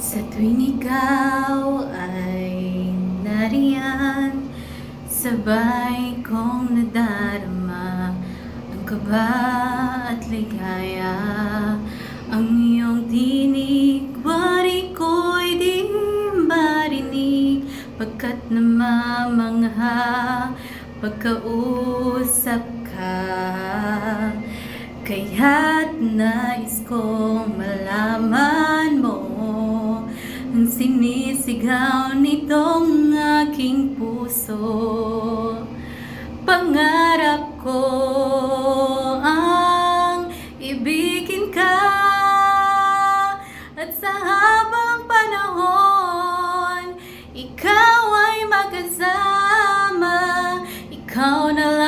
Sa tuwing ikaw ay nariyan Sabay kong nadarama Ang kaba at ligaya? Ang iyong tinig Wari ko'y di marinig Pagkat namamangha Pagkausap ka. Kaya't nais kong malaman mo sinisigaw nitong aking puso. Pangarap ko ang ibigin ka. At sa habang panahon Ikaw ay magkasama. Ikaw na